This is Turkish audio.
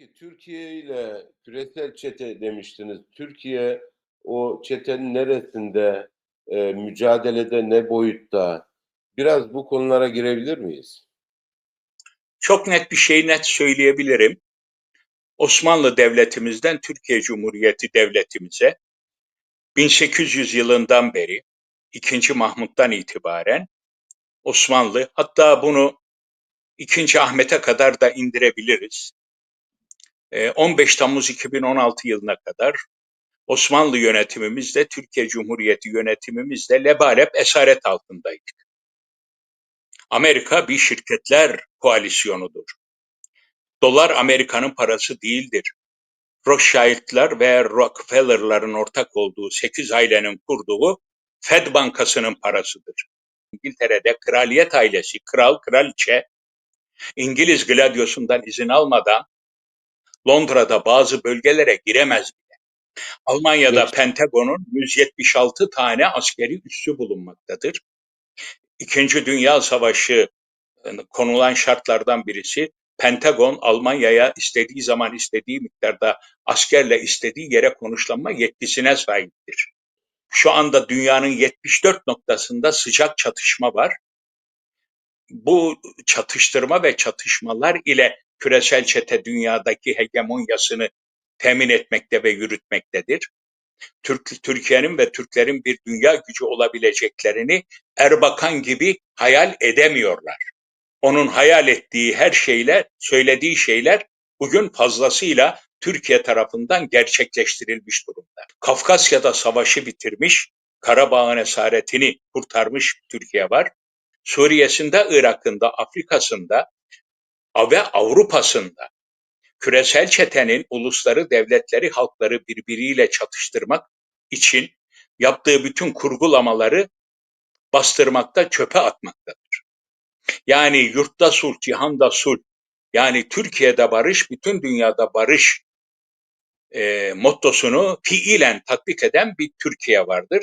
Peki Türkiye ile küresel çete demiştiniz. Türkiye o çetenin neresinde, eee, mücadelede ne boyutta? Biraz bu konulara girebilir miyiz? Çok net bir şey net söyleyebilirim. Osmanlı Devletimizden Türkiye Cumhuriyeti Devletimize 1800 yılından beri 2. Mahmut'tan itibaren Osmanlı hatta bunu 2. Ahmet'e kadar da indirebiliriz. Ee, 15 Temmuz 2016 yılına kadar Osmanlı yönetimimizde Türkiye Cumhuriyeti yönetimimizde lebalep esaret altındaydık. Amerika bir şirketler koalisyonudur. Dolar Amerika'nın parası değildir. Rothschild'lar ve Rockefeller'ların ortak olduğu 8 ailenin kurduğu Fed Bankası'nın parasıdır. İngiltere'de kraliyet ailesi, kral, kraliçe, İngiliz gladyosundan izin almadan Londra'da bazı bölgelere giremez bile. Almanya'da Evet. Pentagon'un 176 tane askeri üssü bulunmaktadır. İkinci Dünya Savaşı e, konulan şartlardan birisi Pentagon Almanya'ya istediği zaman istediği miktarda askerle istediği yere konuşlanma yetkisine sahiptir. Şu anda dünyanın 74 noktasında sıcak çatışma var. Bu çatıştırma ve çatışmalar ile küresel çete dünyadaki hegemonyasını temin etmekte ve yürütmektedir. Türk, Türkiye'nin ve Türklerin bir dünya gücü olabileceklerini Erbakan gibi hayal edemiyorlar onun hayal ettiği her şeyle, söylediği şeyler bugün fazlasıyla Türkiye tarafından gerçekleştirilmiş durumda. Kafkasya'da savaşı bitirmiş, Karabağ'ın esaretini kurtarmış Türkiye var. Suriye'sinde, Irak'ında, Afrika'sında ve Avrupa'sında küresel çetenin ulusları, devletleri, halkları birbiriyle çatıştırmak için yaptığı bütün kurgulamaları bastırmakta, çöpe atmaktadır. Yani yurtta sulh, cihanda sulh. Yani Türkiye'de barış, bütün dünyada barış e, mottosunu fiilen tatbik eden bir Türkiye vardır.